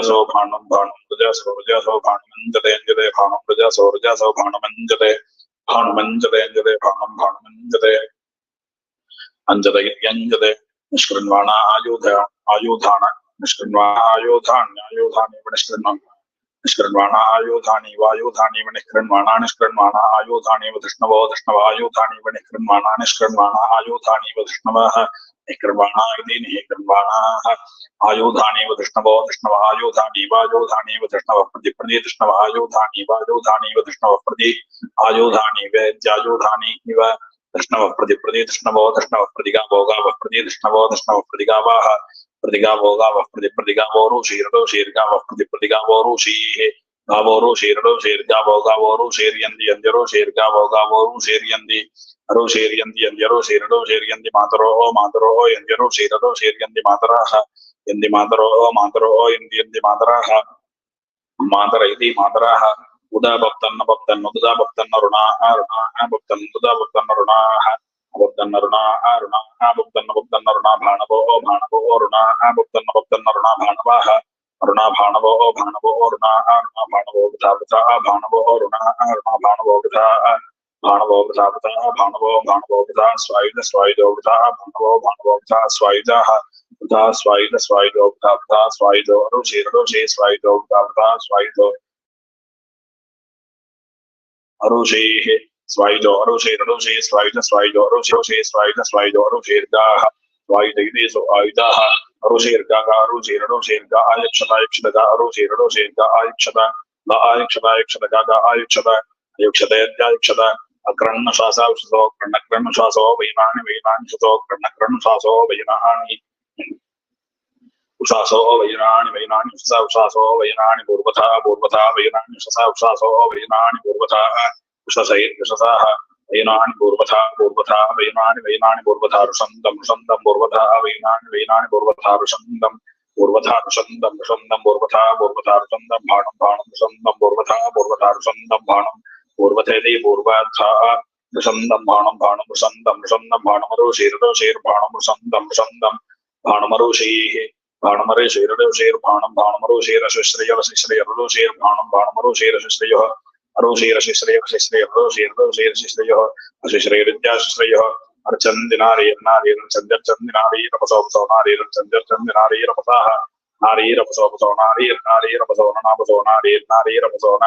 സൗഭാണം ഭാണം പ്രജാ സൗർജാ സൗഭാണമെഞ്ചലയഞ്ജലേ ഭാണം പ്രജാ സൗർജാ സൗഭാണമെഞ്ചലേ ഭാണമെഞ്ചലയഞ്ജലേ ആയോധ ആയോധാണ് നിഷ്കൃണ്വാണ ആയോധാണ്യായോധാണ് ഇവിടെ निष्कृण्वाण आयुधानि वायुधानि निष्कृण्वाण निष्कृण्वाण आयुधानि वधिष्णवो धृष्णवायुधानि निष्कृण्वाण निष्कृण्वाण आयुधानि वधिष्णवः निकृर्वाणा इति निकृर्वाणाः आयुधानि वधिष्णवो धृष्णवः आयुधानि वायुधानि वधिष्णवः प्रति प्रति धृष्णवः आयुधानि वायुधानि वधिष्णवः प्रति आयुधानि वेद्यायुधानि इव धृष्णवः प्रति प्रति धृष्णवो धृष्णवः प्रतिगावो गावः प्रति धृष्णवो धृष्णवः प्रतिगावाः प्रतिगावो गावः प्रति प्रतिगावो ऋषीर्डो शीर्गावः प्रति प्रतिगावो ऋषीः गावो ऋषीर्डो शीर्गावो गावो ऋषीर्यन्ति यन्तिरो शीर्गावो गावो ऋषीर्यन्ति अरो शीर्यन्ति यन्त्यरो शीरडो शीर्यन्ति मातरोः मातरोः यन्त्यरो शीरडो शीर्यन्ति मातराः यन्ति मातरोः मातरोः यन्ति यन्ति मातराः मातर इति मातराः उदा भक्तन्न भक्तन्न उदा भक्तन्न ऋणाः ऋणाः भक्तन् उदा भक्तन्न ऋणाः भक्तन्न ऋणाः ऋणाः भक्तन्न भक्तन्न, ऋणा, भाणवो भाणवो ऋणाः भक्तन्न भक्तन्न, ऋणा, भाणवाः। ऋणा, भाणवो भाणवो ऋणाः ऋणा, भाणवो वृथा वृथा भाणवो ऋणाः ऋणा, भाणवो, वृथा भाणवो वृथा वृथा भाणवो भाणवो, वृथा, स्वायुध, स्वायुधो, वृथा भाणवो भाणवो, वृथा, स्वायुधाः स्वायुधो अरुषे ऋषे स्वायुध स्वायुधो अरुषे ऋषे स्वायुध स्वायुधो अरुषेर्गाः स्वायुध इति सु आयुधाः अरुषेर्गाः अरुषे ऋषेर्गा आयक्षत आयक्षत अरुषे ऋषेर्गा आयक्षत अयुक्षतेत्यायुक्षत अक्रन्नश्वासावशसो क्रन्नक्रन्नश्वासो वैनानि वैनानि शतो क्रन्नक्रन्नश्वासो वैनानि उषासो वैनानि वैनानि उषसा उषासो वैनानि पूर्वथा पूर्वथा वैनानि उषसा उषासो वैनानि पूर्वथा। उषसैर्विषसाः वैनानि पूर्वथा पूर्वथा वैनानि वैनानि पूर्वथा ऋषन्दं ऋषन्दं पूर्वथा वैनानि वैनानि पूर्वथा ऋषन्दं पूर्वथा ऋषन्दं ऋषन्दं पूर्वथा पूर्वथा ऋषन्दं भाणं भाणं ऋषन्दं पूर्वथा पूर्वथा ऋषन्दं भाणं पूर्वथेति पूर्वार्थाः ऋषन्दं भाणं भाणं ऋषन्दं ऋषन्दं भाणमरुषीर्षीर्भाणं ऋषन्दं ऋषन्दं भाणमरुषीः भाणमरुषीर्षीर्भाणं भाणमरुषीरशिश्रयशिश्रयरुषीर्भाणं भाणमरुषीरशिश्रयः अरुषीरशिश्रयशिश्रयरुषीर्षीर्षिश्रयः अशिश्रयरित्याशिश्रयः अर्चन्दिनारीर्नारीर्चन्द्यर्चन्दिनारीरपसोपसो नारीर्चन्द्यर्चन्दिनारीरपसाः नारीरपसोपसो नारीर्नारीरपसो नामसो नारीर्नारीरपसो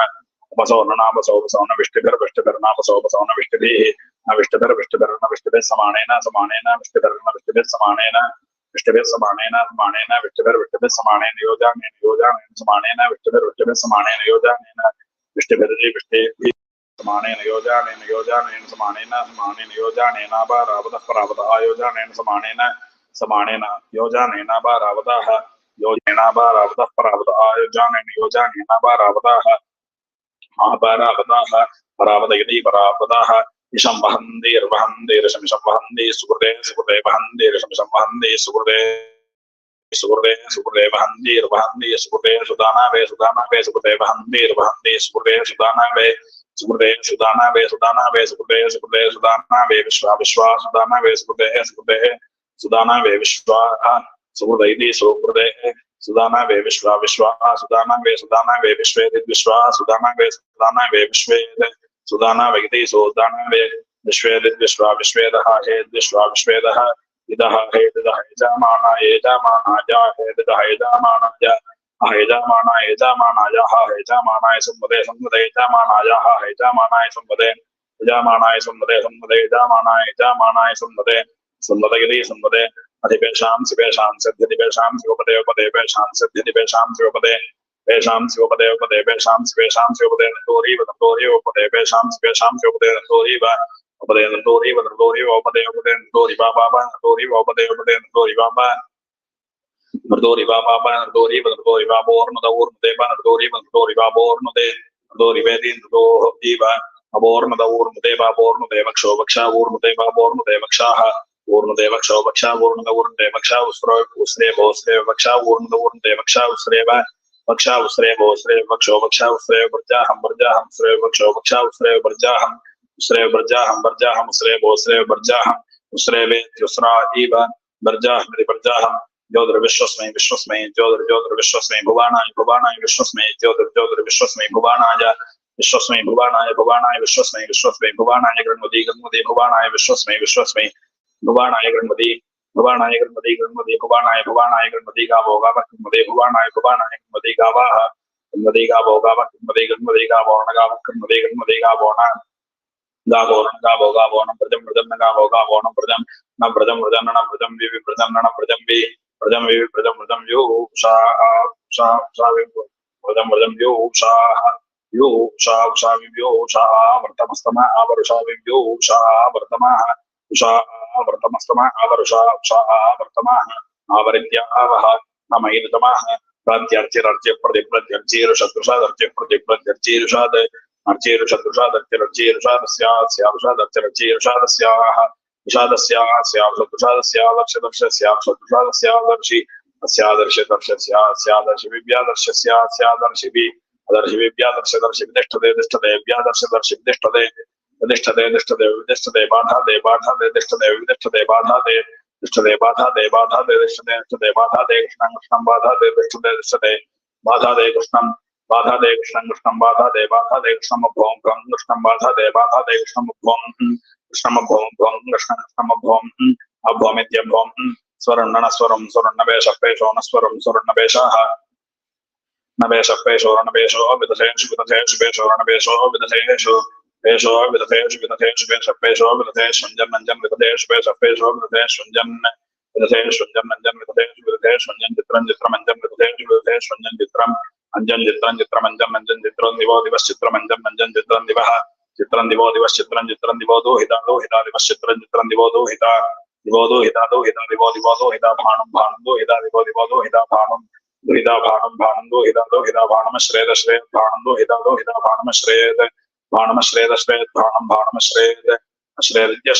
उपसो नामसो उपसो न विष्टिभिर्विष्टिभिर्नामसो उपसो न विष्टिभिः न विष्टिभिर्विष्टिभिर्न विष्टिभिः समानेन समानेन विष्टिभिर्न विष्टिभिः समानेन विष्टिभिः समानेन समानेन विष्टिभिर्विष्टिभिः समानेन, योजानेन योजानेन, समानेन विष्टिभिर्विष्टिभिः समानेन, योजानेन। विष्टिभिर्जि विष्टिभिः समानेन योजानेन योजानेन समानेन समानेन योजानेन अपारावतः परावतः आयोजानेन समानेन समानेन योजानेन योजनेन परावतः योजानेन परावताः इशं वहन्ति ऋषमिशं वहन्ति सुकृते सुकृते वहन्ति ऋषमिशं वहन्ति सुकृते सुकृते सुकृते वहन्ति निर्वहन्ति सुकृते सुदाना वे सुदाना वे सुकृते वहन्ति निर्वहन्ति सुकृते सुदाना वे सुकृते सुदाना वे सुदाना वे सुकृते सुकृते सुदाना वे विश्वा विश्वा सुदाना वे सुकृते सुकृते सुदाना वे विश्वा इति सुकृते सुदाना वे विश्वा विश्वा सुदाना वे सुदाना वे विश्वे विश्वा सुदाना वे सुदाना वे विश्वे सुदाना वे इति सुदाना वे विश्वे विश्वा, विश्वेदः, हे विश्वा, विश्वेदः इदः हे दिदः यजमाना यजमानाय संवदे संवदे यजमानाय हेजमानाय संवदे यजमानाय संवदे संवदे संवदे संवदयति संवदे अधिपेशां शिवेशां सिद्ध्यदिपेशां शिवपदे उपदे पेशां सिद्ध्यदिपेशां शिवपदे पेशां शिवपदे उपदे पेशां शिवेशां शिवपदे नन्दोरीव नन्दोरीव उपदे पेशां शिवेशां शिवपदे नन्दोरीव उपदे नन्दोरीव नन्दोरीव उपदे उपदे नन्दोरी बाबा नन्दोरीव उपदे उपदे नन्दोरी बाबा नन्दोरी बाबा नन्दोरीव नन्दोरी बाबोर्नुद ऊर्नुदे नन्दोरीव नन्दोरी बाबोर्नुदे नन्दोरी वेदी नन्दोः दीव अबोर्नुद ऊर्नुदे बाबोर्नुदे वक्षो वक्षा ऊर्नुदे बाबोर्नुदे वक्षाः ऊर्णुदेव क्षौभक्षा ऊर्णुद ऊर्णुदेव वक्षा उस्रो उस्रे भोस्रे वक्षा ऊर्णुद ऊर्णुदेव वक्षा उस्रेव वक्षा उस्रे भोस्रे वक्षो वक्षा उस्रे वर्जाहं वर्जाहं उस्रे वक्षो वक्षा उस्रे वर्जाहं उस्रे वर्जाहं वर्जाहं उस्रे भोस्रे वर्जाहं उस्रे वेत्युस्रा इव वर्जाहमिति वर्जाहं ज्योतिर्विश्वस्मै विश्वस्मै ज्योतिर्ज्योतिर्विश्वस्मै भुवानाय भुवानाय विश्वस्मै ज्योतिर्ज्योतिर्विश्वस्मै भुवानाय विश्वस्मै भुवानाय भुवानाय विश्वस्मै विश्वस्मै भुवानाय गणपति गणपति भुवानाय विश्वस्मै विश्वस्मै भुवानाय गणपति भुवानाय गणपति गणपति भुवानाय भुवानाय गणपति गावो, गाव गणपति भुवानाय भुवानाय गणपति गावाः गणपति गावो, गाव गणपति गणपति गावो, न गाव गणपति गणपति गावो, न गावो न गावो गावो न प्रजम प्रजम न गावो गावो न प्रजम न प्रजम प्रजम न प्रजम वि प्रजम न प्रजम वि प्रजम वि प्रजम प्रजम यो सा सा सा प्रजम प्रजम यो सा यो सा सा विव्यो सा वर्तमस्तम आवरुषा विव्यो सा वर्तमः उषा वर्तमस्तमः आवरुषा उषा वर्तमः आवरित्यावः नमैतमः प्रत्यर्चिरर्च्य प्रतिप्रत्यर्चीरुषदृषादर्च्य प्रतिप्रत्यर्चीरुषाद् अर्चीरुषदृषादर्चिरर्चीरुषादस्यास्यारुषादर्चिरर्चीरुषादस्याः उषादस्यास्यावृषदृषादस्यावक्षदर्शस्यावक्षदृषादस्यादर्शि अस्यादर्श दर्शस्यास्यादर्श विव्यादर्शस्यास्यादर्शिभि अदर्शि विव्यादर्श वितिष्ठते तिष्ठते व्यादर्श दर्श वितिष्ठते वितिष्ठते तिष्ठते वितिष्ठते बाधाते बाधाते तिष्ठते वितिष्ठते बाधाते तिष्ठते बाधाते बाधाते तिष्ठते तिष्ठते बाधाते कृष्णं कृष्णं बाधाते तिष्ठते तिष्ठते बाधाते कृष्णं बाधाते कृष्णं कृष्णं बाधाते बाधाते कृष्णं भों भ्रं कृष्णं बाधाते बाधाते कृष्णं कृष्णं भों भों कृष्णं कृष्णं भों अभोमित्यभों स्वरण्ण स्वरं स्वरण्णवेश पेशो न स्वरं स्वरण्णवेशाः नवेश पेशो रणवेशो विदधेषु विदधेषु पेशो रणवेशो विदधेषु पेशो विदधेषु विदधेषु पेश पेशो विदधेषु, सुञ्जन नञ्जन विदधेषु पेश पेशो विदधेषु सुञ्जन विदधेषु सुञ्जन नञ्जन विदधेषु विदधेषु, सुञ्जन चित्रं चित्रमञ्जन विदधेषु विदधेषु सुञ्जन चित्रम् अञ्जन चित्रं चित्रमञ्जन नञ्जन चित्रं दिवो दिवस चित्रमञ्जन नञ्जन चित्रं दिवः चित्रं दिवो दिवस चित्रं चित्रं दिवो दोहिता दोहिता दिवस चित्रं चित्रं दिवो दोहिता दिवो दोहिता दोहिता दिवो दिवो दोहिता भाणं भाणं दोहिता दिवो दिवो दोहिता भाणं दुहिता भाणम भाणम दो हिता दो हिता भाणम श्रेद श्रेद भाणम दो हिता दो हिता भाणम श्रेद भाणम श्रेद श्रेद भाणम भाणम श्रेद श्रेद्य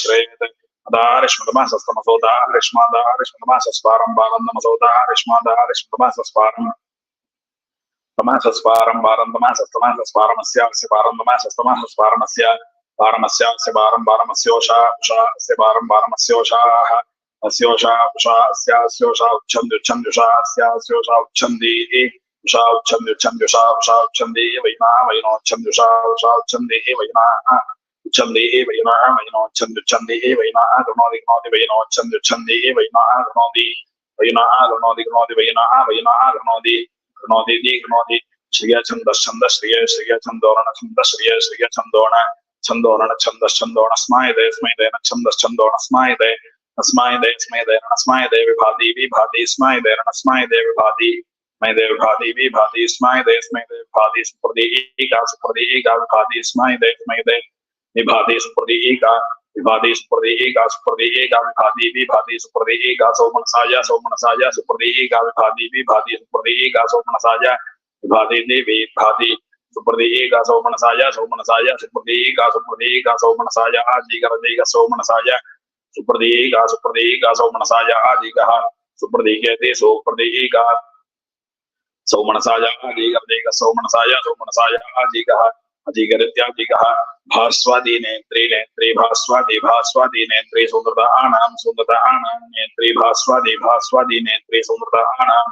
श्रेद अदारिष्मतमासस्तमसोदारिष्मादारिष्मतमासस्वारं बालन्दमसोदारिष्मादारिष्मतमासस्वारं तमासस्वारं बालन्दमासस्तमासस्वारमस्यास्य बालन्दमासस्तमासस्वारमस्य पारमस्यास्य पारं पारमस्योषा उषास्य पारं पारमस्योषाः अस्योषा, उषा अस्यास्योषा उच्छन्द्युच्छन्द्युषा अस्यास्योषा उच्छन्दी, उषा उच्छन्द्युच्छन्द्युषा उषा, उच्छन्दी वैना वैनोच्छन्द्युषा उषा, उच्छन्दी वैना उच्छन्दी वैना वैनोच्छन्द्युच्छन्दी वैना गृणोति गृणोति वैनोच्छन्द्युच्छन्दी वैना गृणोति वैना गृणोति गृणोति वैना वैना गृणोति ഗുണോദി ദീ ഗുണോദി ശ്രീയ ഛന്ദ ഛന്ദ ശ്രീയ ശ്രീയ ഛന്ദോണ ഛന്ദ ശ്രീയ ശ്രീയ ഛന്ദോണ ഛന്ദോണ ഛന്ദ ഛന്ദോണസ്മായതേ സ്മൈതേന ഛന്ദ ഛന്ദോണസ്മായതേ അസ്മായതേ സ്മൈതേന അസ്മായതേ വിഭാതി വിഭാതി സ്മൈതേന അസ്മായതേ വിഭാതി സ്മൈതേ വിഭാതി വിഭാതി സ്മൈതേ സ്മൈതേ വിഭാതി സ്മൃതി ഏകാ സ്മൃതി ഏകാ വിഭാതി സ്മൈതേ സ്മൈതേ വിഭാതി സ്മൃതി ഏകാ एका सुप्रति एका विभाति स्माय दे स्मय दे विभाति सुप्रति एका विभाति सुप्रति एका सुप्रति एका विभाति विभाति सुप्रति एका सौमनसाय सौमनसाय सुप्रति एका विभाति विभाति सुप्रति एका सौमनसाय विभाति देवी विभाति सुप्रति एका सौमनसाय सौमनसाय सुप्रति एका सुप्रति एका सौमनसाय आजीकर सौमनसाय सुप्रदीका सुप्रदीका सौमनसाय आदिगः सुप्रदीकेते सुप्रदीका सौमनसाय आदिगर्देक सौमनसाय सौमनसाय आदिगः अधिगरित्यादिगः भास्वादी नेत्रे नेत्रे भास्वादी भास्वादी नेत्रे भास्वादी भास्वादी नेत्रे सुन्दरताणां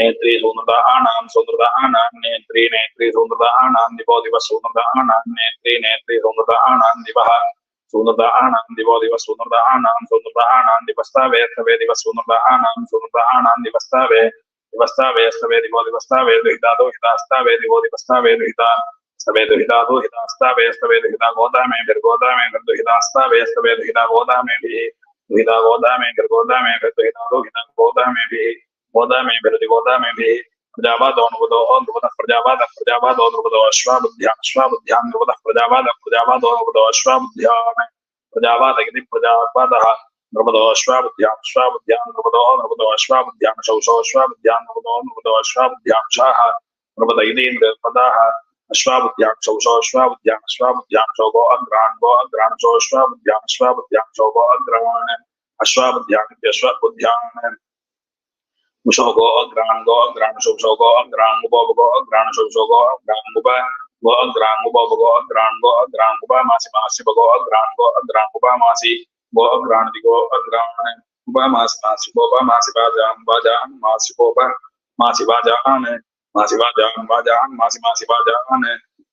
नेत्रे सुन्दरताणां सुन्दरताणां नेत्रे नेत्रे सुन्दरताणां दिवो दिवस सुन्दरताणां नेत्रे नेत्रे सुन्दरताणां दिवः आनां दिवो दिव सुनृता आनां दिवस्तावे स्तवे दिव सुनृता आनां दिवस्तावे दिवस्तावे स्तवे दिवो दिवस्तावे दुहिता दुहितास्तावे दिवो दिवस्तावे दुहिता स्तवे दुहिता दुहितास्तावे स्तवे दुहिता गोदामे भिर्गोदामे भिर्दुहितास्तावे स्तवे दुहिता गोदामे भिः दुहिता गोदामे भिर्गोदामे भिर्दुहिता दुहिता गोदामे भिः भिः नुबदः प्रजावादः प्रजावादो नुबदो अश्वाबुद्ध्यान् अश्वाबुद्ध्यान् नुबदः प्रजावादः प्रजावादो नुबदो अश्वाबुद्ध्यान् प्रजावाद इति प्रजावादः नुबदो अश्वाबुद्ध्यान् अश्वाबुद्ध्यान् नुबदो नुबदो अश्वाबुद्ध्यान् शौशो अश्वाबुद्ध्यान् नुबदो नुबदो अश्वाबुद्ध्यान् शाः नुबद इतीन्द्रपदाः अश्वाबुद्ध्यान् शौशो अश्वाबुद्ध्यान् अश्वाबुद्ध्यान् शोगो अग्रान् गो अग्रान् अग्रान् Grango, Granguba, Masi Masi Bogo, Grango, Granguba, Masi, Go, Grandigo, Gran, upa masi masi boba masi bajan bajan masi boba masi bajan masi bajan bajan masi masi bajan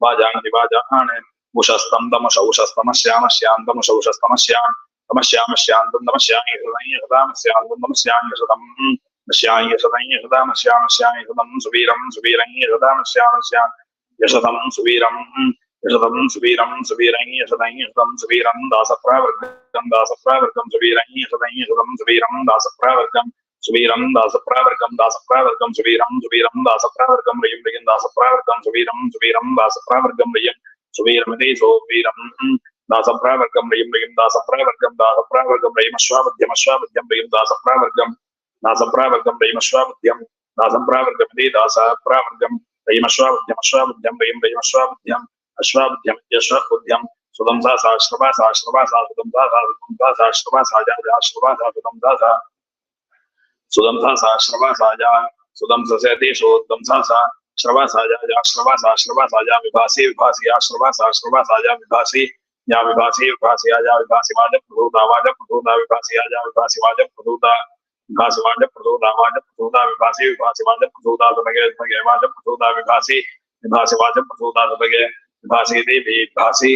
bajan di bajan ushastam damasha ushastamasyam asyam damasha ushastamasyam damashyam asyam damashyam hridam asyam damashyam hridam asyam hridam hridam asyam asyam hridam suviram suviram hridam asyam asyam yashadam suviram यशदं सुवीरं सुवीरं यशदं यशदं सुवीरं दासप्रावर्गं दासप्रावर्गं सुवीरं यशदं यशदं सुवीरं दासप्रावर्गं सुवीरं दासप्रावर्गं दासप्रावर्गं सुवीरं सुवीरं दासप्रावर्गं रयं रयं दासप्रावर्गं सुवीरं सुवीरं दासप्रावर्गं रयं सुवीरमिति सोवीरं दासप्रावर्गं रयं रयं दासप्रावर्गं दासप्रावर्गं रयमश्वाबध्यमश्वाबध्यं रयं दासप्रावर्गं दासप्रावर्गं रयमश्वाबध्यं दासप्रावर्गमिति दासप्रावर्गं रयमश्वाबध्यमश्वाबध्यं रयं रयमश्वाबध्यं अश्वाबुद्ध्यम यश्वबुद्ध्यम सुदंसा सा श्रवा सा श्रवा सा सुदंसा सा सुदंसा सा श्रवा सा जा जा श्रवा सा सुदंसा सा सुदंसा सा श्रवा सा जा। सुदंसा से देशो दंसा सा श्रवा सा जा श्रवा सा श्रवा सा जा, विभासी विभासी, या श्रवा सा श्रवा सा जा, विभासी, या विभासी विभासी आ जा, विभासी वाज प्रदूता वाज प्रदूता विभासी आ जा, विभासी वाज प्रदूता विभासी वाज प्रदूता वाज प्रदूता विभासी विभासी वाज प्रदूता तमगे तमगे वाज प्रदूता विभासी विभासी वाज प्रदूता तमगे भासी देवी भासी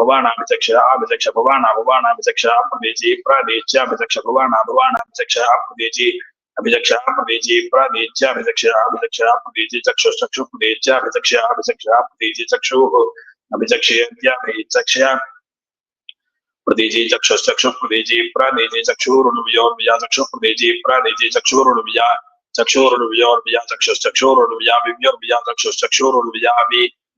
भवानाभिचक्ष अभिचक्ष भवाना भवानाभिचक्ष प्रदेजी प्रादेच्य अभिचक्ष भवाना भवानाभिचक्ष प्रदेजी अभिचक्ष प्रदेजी प्रादेच्य अभिचक्ष अभिचक्ष प्रदेजी चक्षुश्चक्षु प्रदेच्य अभिचक्ष अभिचक्ष प्रदेजी चक्षुः अभिचक्षेत्याभिचक्ष प्रदेजी चक्षुश्चक्षु प्रदेजी प्रादेजी चक्षुरुर्वियोर्विया चक्षु प्रदेजी प्रादेजी चक्षुरुर्विया चक्षुरुर्वियोर्विया चक्षुश्चक्षुरुर्विया विव्योर्विया चक्षुश्चक्षुरुर्विया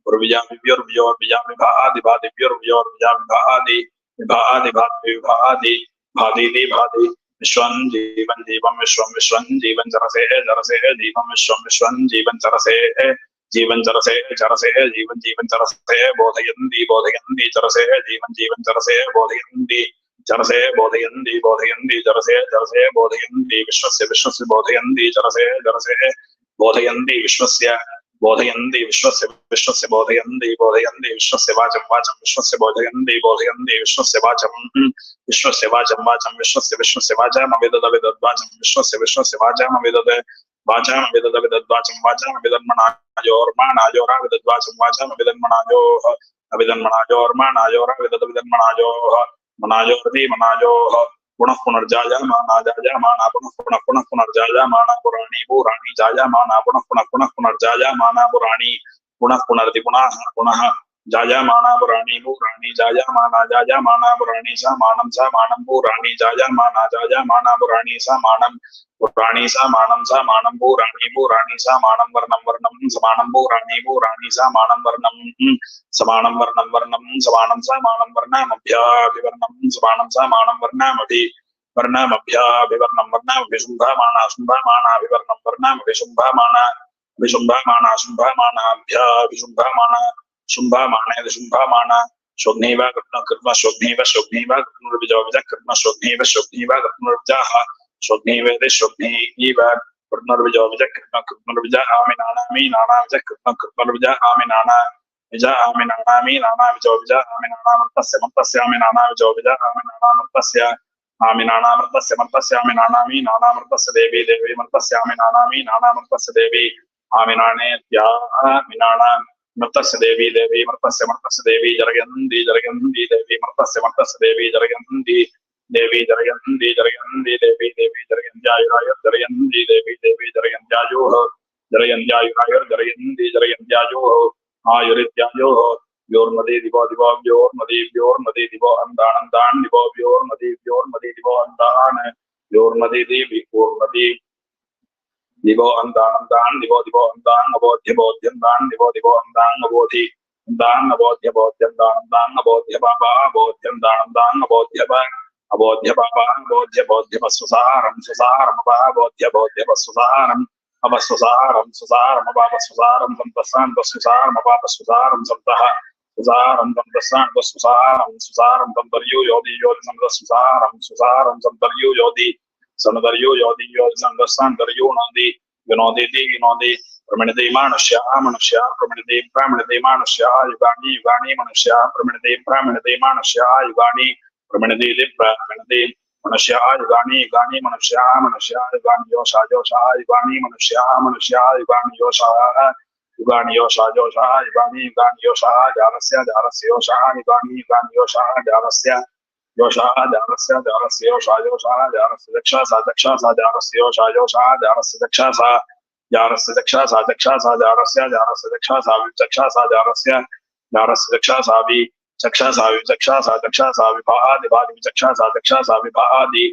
वि उर्व्यादिभादिभ्योर्व्यादिभादिभ्योर्व्यादिभादि विभादिभादिभादि भादीति भादि विश्वं जीवं जीवं विश्वं विश्वं जीवं चरसे चरसे जीवं विश्वं विश्वं जीवं चरसे जीवन चरसे चरसे जीवन जीवन चरसे बोधयन्ति बोधयन्ति चरसे जीवन जीवन चरसे बोधयन्ति चरसे बोधयन्ति बोधयन्ति चरसे चरसे बोधयन्ति विश्वस्य विश्वस्य बोधयन्ति चरसे चरसे बोधयन्ति विश्वस्य बोधयन्ति, विश्वस्य विश्वस्य बोधयन्ति बोधयन्ति, विश्वस्य वाचं वाचं, विश्वस्य बोधयन्ति बोधयन्ति, विश्वस्य वाचं। विश्वस्य वाचं वाचं, विश्वस्य विश्वस्य वाचाम विदद विदद्वाचं विश्वस्य विश्वस्य वाचाम विदद वाचाम विदद विदद्वाचं वाचाम, विदन्मनायोर्माणायोरा विदद्वाचं वाचाम, विदन्मनायोः, अविदन्मनायोर्माणायोरा विदद विदन्मनायोः, मनायोर्ति, मनायोः। पुनः पुनर्जायमाना जायमाना पुनः पुनः पुनः पुनर्जायमाना पुराणी पुराणी जायमाना पुनः पुनः पुनः पुनर्जायमाना पुराणी पुनः पुनर्ति पुनः पुनः जायमाना पुराणी पुराणी जायमाना जायमाना पुराणी सा मानं सा मानं पुराणी जायमाना जायमाना पुराणी सा मानं पुराणी सा मानं सा मानं पुराणी पुराणी सा मानं वर्णं वर्णं समानं पुराणी पुराणी सा मानं वर्णं समानं वर्णं वर्णं समानं सा मानं वर्णामभ्याभिवर्णं समानं सा मानं वर्णामभि वर्णामभ्याभिवर्णं वर्णामभिशुम्भमाना शुम्भमानाभिवर्णं वर्णामभिशुम्भमाना विशुम्भमाना शुम्भमानाभ्याभिशुम्भमाना शुम्भमाने शुम्भमाना स्वग्नैव कृत्न कृत्न स्वग्नैव स्वग्नैव कृत्नुर्विजोविज कृत्न स्वग्नैव स्वग्नैव कृत्नुर्विजाः स्वग्नैवेदे स्वग्नैव कृत्नुर्विजोविज कृत्न कृत्नुर्विज आमि नानामि नानाविज कृत्न कृत्नुर्विज आमि नाना विज आमि नानामि नानाविजोविज आमि नानामर्तस्य मर्तस्य आमि नानाविजोविज आमि नानामर्तस्य आमि नानामर्तस्य मर्तस्य आमि नानामि नानामर्तस्य देवी देवी मर्तस्य आमि नानामि नानामर्तस्य देवी आमि नानेत्या आमि മർത്തസ്യ ദേവി ദേവി മർത്തസ്യ മർത്തസ്യ ദേവി ജർഗന്തി ജർഗന്തി ദേവി മർത്തസ്യ മർത്തസ്യ ദേവി ജർഗന്തി ദേവി ജർഗന്തി ജർഗന്തി ദേവി ദേവി ജർഗന്ധ്യായുരായർ ജർഗന്തി ദേവി ദേവി ജർഗന്ധ്യായോ ജർഗന്ധ്യായുരായർ ജർഗന്തി ജർഗന്ധ്യായോ ആയുരിത്യായോ വ്യോർമതി ദിവോ ദിവോ വ്യോർമതി വ്യോർമതി ദിവോ അന്താണ് അന്താണ് ദിവോ വ്യോർമതി വ്യോർമതി ദിവോ അന്താണ്. വ്യോർമതി ദേവി കൂർമതി दिवो अन्दान दिवो दिवो बोध्य अन्दान दिवो दिवो अन्दान नवोधि अन्दान नवोध्य बोध्य अन्दान अन्दान नवोध्य बाबा बोध्य अन्दान अन्दान नवोध्य बा अबोध्य बाबा बोध्य बोध्य सुसारम सुसारम बा बोध्य बोध्य सुसारम अब सुसारम सुसारम बाबा सुसारम सुसारम बाबा सुसारम संतः सुसारम संतसांत संतर्यु योदि योदि संत सुसारम सुसारम संतर्यु योदि संतर्यु योदि योदि संत संतर्यु नोदि विनोदि दी विनोदि प्रमणते मनुष्य मनुष्य प्रमणते ब्राह्मणते मनुष्य युगानि युगानि मनुष्य मनुष्य युगानि योषा योषा युगानि मनुष्य मनुष्य युगानि योषा युगानि योषा योषा युगानि युगानि योषा जालस्य जालस्य योषा युगानि युगानि योषा जालस्य योषा जालस्य जालस्य योषा योषा जालस्य दक्षा सा दक्षा सा जालस्य योषा योषा जालस्य दक्षा सा जालस्य दक्षा सा दक्षा सा जालस्य जालस्य दक्षा सा विचक्षा सा जालस्य जालस्य दक्षा सा वि चक्षा सा विचक्षा सा दक्षा सा विभादि भादि विचक्षा सा दक्षा सा विभादि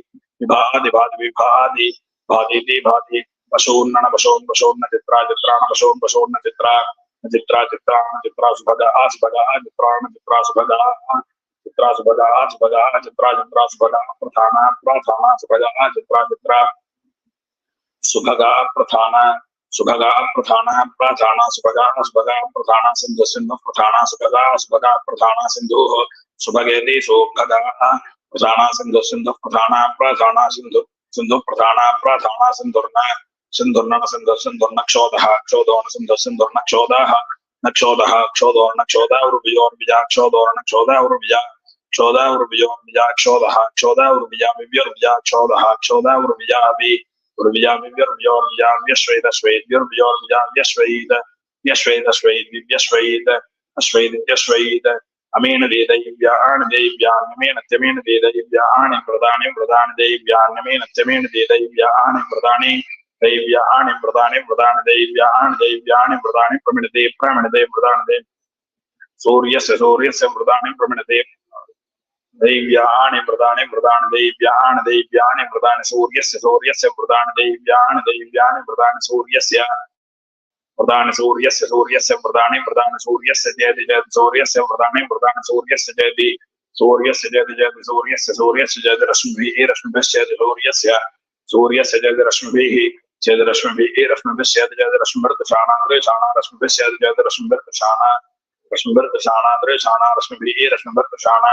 विभादि भादि विभादि भादि दी भादि पशून्न पशून् पशून्न चित्रा चित्राण पशून् पशून्न चित्रा चित्रा चित्राण चित्रा सुभगा सुभगा चित्राण चित्रा सुभगा चित्रा सुभगा सुभगा चित्रा चित्रा सुभगा प्रधाना प्रधाना सुभगा चित्रा चित्रा सुभगा प्रधाना सुभगा प्रधाना प्रधाना सुभगा सुभगा प्रधाना सिंधु सिंधु प्रधाना सुभगा सुभगा प्रधाना सिंधु सुभगेति सुभगा प्रधाना सिंधु सिंधु प्रधाना प्रधाना सिंधु सिंधु प्रधाना प्रधाना सिंधुर्न सिंधुर्न सिंधु सिंधुर्न क्षोधः क्षोधोर्न सिंधु सिंधुर्न क्षोधः न क्षोधः क्षोधोर्न क्षोधा उर्वियोर्विजा क्षोधोर्न क्षोधा Urvija 14 euro milyar çolaha çolauro milyar milyar milyar çolaha çolauro milyar bi milyar milyar milyar milyar yesveyde sveyde milyar milyar milyar yesveyde yesveyde sveyde yesveyde sveyde yesveyde Ameena ദേദയിവ്യ ആണ് ദേവ്യ നമീനത്യമീന ദേദയിവ്യ ആണി പ്രധാനി പ്രധാന ദേവ്യ നമീനത്യമീന ദേദയിവ്യ ആണി പ്രധാനി ദൈവ്യ ആണി പ്രധാനി പ്രധാന ദൈവ്യ ആണ് ദൈവ്യ ആണി പ്രധാനി പ്രമിണതേ പ്രമിണതേ പ്രധാനതേ സൂര്യസ് സൂര്യസ് പ്രധാനി പ്രമിണതേ दैव्यानि प्रदानि प्रदान दैव्यानि दैव्यानि प्रदानि सूर्यस्य सूर्यस्य प्रदान दैव्यानि दैव्यानि प्रदानि सूर्यस्य प्रदान सूर्यस्य सूर्यस्य प्रदानि प्रदान सूर्यस्य जयति जयति सूर्यस्य प्रदानि प्रदान सूर्यस्य जयति सूर्यस्य जयति जयति सूर्यस्य सूर्यस्य जयति रश्मिभिः रश्मिभिश्चेति सूर्यस्य सूर्यस्य जयति रश्मिभिः चेद रश्मिभिः रश्मिभिश्चेति जयति रश्मिभिर्दशानाद्रेशाना रश्मिभिश्चेति जयति रश्मिभिर्दशाना रश्मिभिर्दशानाद्रेशाना रश्मिभिः रश्मिभिर्दशाना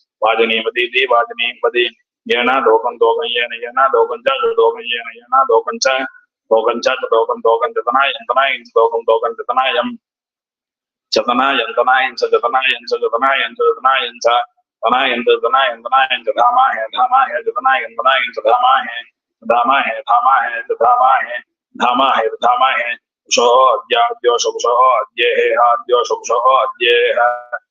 वाजनीमति दे वाजनीमति येन दोकं दोकं येन येन दोकं च दोकं येन येन दोकं च। दोकं च दोकं दोकं जतनाय यन्तनाय दोकं दोकं जतनायं चतनाय यन्तनाय च जतनाय च जतनाय च जतनाय च। तनाय च जतनाय यन्तनाय च धामा है धामा है जतनाय यन्तनाय च धामा है। शो अद्याद्यो शुभशो अद्ये आद्यो शुभशो अद्ये अद्ये आद्याद्ये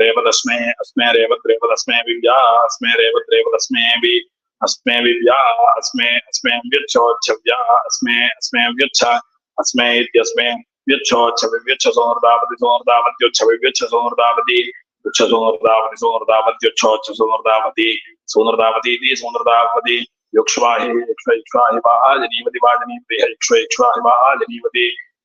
रेवदस्मे अस्मे रेवत् रेवदस्मे विद्या अस्मे रेवत् रेवदस्मे वि, अस्मे विद्या, अस्मे अस्मे व्युच्छोच्छव्या अस्मे अस्मे व्युच्छ अस्मे इत्यस्मे व्युच्छोच्छ विव्युच्छ सोनर्दावति सोनर्दावत्युच्छ विव्युच्छ सोनर्दावति उच्छ सोनर्दावति सोनर्दावत्युच्छोच्छ सोनर्दावति सोनर्दावति इति सोनर्दावति युक्ष्वाहि युक्ष्व युक्ष्वाहि वाजनीवति वाजनीवति युक्ष्व युक्ष्वाहि वाजनीवति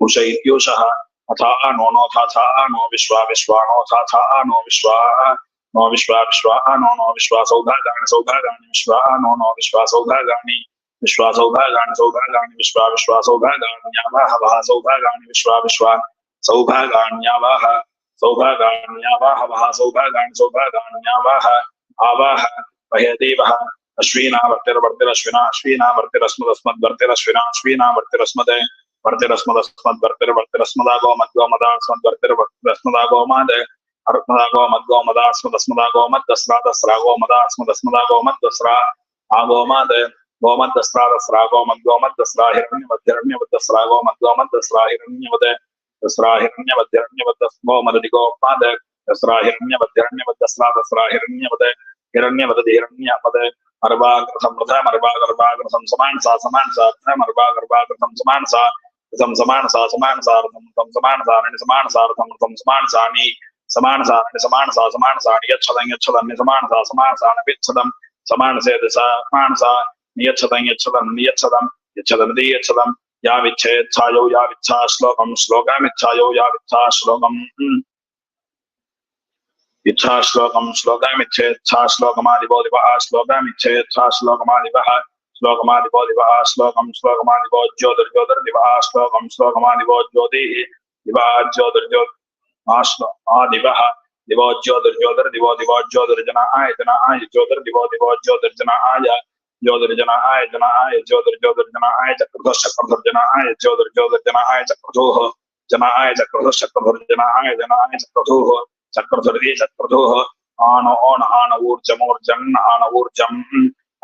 उषः अरुणाङ्कुश उषोरुणाणारुणाङ्कुशः अथा नो नो था नो विश्वा विश्वा नो था था नो विश्वा नो विश्वा विश्वा नो नो विश्वा सौभागानि सौभागानि विश्वा नो नो विश्वा सौभागानि विश्वा सौभागानि सौभागानि विश्वा विश्वा सौभागान्यावाह वः सौभागानि विश्वा विश्वा सौभागान्यावाह सौभागान्यावाह वः सौभागानि सौभागान्यावाह आवाह वह्य देवः अश्विना वर्तिर्वर्तिरश्विना अश्विना वर्तिरस्मदस्मद्वर्तिरश्विना अश्विना वर्तिरस्मदे वर्तिरस्मदस्मद्वर्तिर्वर्तिरस्मदागो मद्गो मदास्मद्वर्तिर्वर्तिरस्मदागो माद अर्पदागो मद्गो मदास्मदस्मदागो मद्दस्रादस्रागो मदास्मदस्मदागो मद्दस्रा आगो माद गोमद्दस्रादस्रा गोमद्गोमद्दस्रा हिरण्यमध्यरण्यवद्दस्रा गोमद्गोमद्दस्रा हिरण्यवद दस्रा हिरण्यवद्यरण्यवद्दस्मो मददिगो पाद दस्रा हिरण्यवद्यरण्यवद्दस्रा दस्रा हिरण्यवद हिरण्यवदति हिरण्यपद अर्वाग्रथं रथम अर्वागर्वाग्रथं समान सा समान സം സമാന സാ സമാന സാർദ്ധം തം സമാന സാരണി സമാന സാർദ്ധം തം സമാന സാമി സമാന സാരണി സമാന സാ സമാന സാണി യച്ഛതം യച്ഛതം സമാന സാ സമാന സാണ വിച്ഛതം സമാന സേത് സമാന സാ നിയച്ഛതം യച്ഛതം നിയച്ഛതം യച്ഛതം നിയച്ഛതം യാ വിച്ഛേച്ഛായോ യാ വിച്ഛാ ശ്ലോകം ശ്ലോകാമിച്ഛായോ യാ വിച്ഛാ ശ്ലോകം ഇച്ഛാ ശ്ലോകം ശ്ലോകാമിച്ഛേച്ഛാ ശ്ലോകമാദിബോധിവ ശ്ലോകാമിച്ഛേച്ഛാ ശ്ലോകമാദിവ श्लोकमिच्छायो या विच्छा श्लोकम् इच्छा श्लोकम श्लोकमिच्छेच्छा श्लोकमादिपो दिवः श्लोकमिच्छेच्छा श्लोकमादिपः श्लोकमादिपो दिवः श्लोकम श्लोकमादिपो ज्योतिर्ज्योतिर्दिवः श्लोकम श्लोकमादिपो ज्योतिः दिवः ज्योतिर्ज्यो आदिवः दिवो ज्योतिर्ज्योतिर्दिवो दिवो ज्योतिर्जना आय जना आय ज्योतिर्दिवो दिवो ज्योतिर्जना आय ज्योतिर्जना आय जना आय ज्योतिर्ज्योतिर्जना आय चक्रधुः आय ज्योतिर्ज्योतिर्जना आय चक्रधुः जना आय चक्रधुः चक्रधुर्जना आय जना आय चक्रधुः चक्रधुर्वी चक्रधुः आण ओण आण ऊर्जमूर्जन् आण ऊर्जम्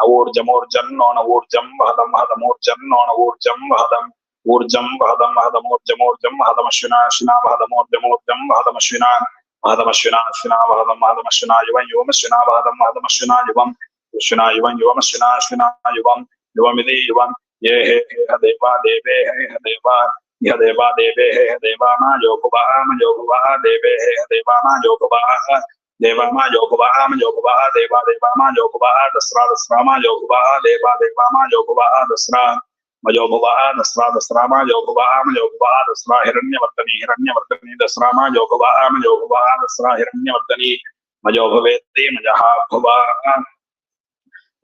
ऊर्जमूर्जन्नोण ऊर्जं वहदं वहदमूर्जन्नोण ऊर्जं वहदम् ऊर्जं वहदं वहदमूर्जमूर्जं वहदमश्विनाश्विना वहदमूर्जमूर्जं वहदमश्विना वहदमश्विनाश्विना वहदं वहदमश्विना युवं युवमश्विना वहदं वहदमश्विना युवम् अश्विना, युवं युवमश्विना अश्विना युवं युवमिति युवं, ये हे हे देवा, देवे, हे देवा यह देवा, देवे, हे देवाना योगुवाम योगुवा देवे, हे देवाना योगुवा देवामा योगुवाम योगुवा देवा देवामा योगुवा दसरा दसरामा योगुवा देवा देवामा योगुवा दसरा मयोगुवा दसरा दसरामा योगुवा योगुवा दसरा हिरण्यवर्तनी हिरण्यवर्तनी दसरामा योगुवा योगुवा दसरा हिरण्यवर्तनी मयोभवेत्ति मजः भुवा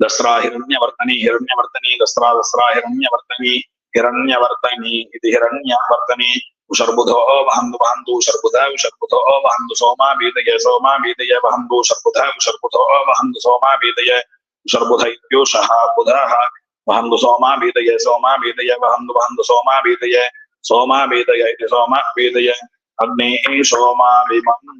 दसरा हिरण्यवर्तनी हिरण्यवर्तनी दसरा दसरा हिरण्यवर्तनी हिरण्यवर्तनी इति हिरण्यवर्तनी सर्वुधो वहंदु वहंदु सर्वुध सर्वुधो वहंदु सोमा वेदय सोमा वेदय वहंदु सर्वुध सर्वुधो वहंदु सोमा वेदय सर्वुध इत्योषः बुधः सोमा वेदय सोमा वेदय सोमा वेदय सोमा वेदय सोमा वेदय अग्ने सोमा विमं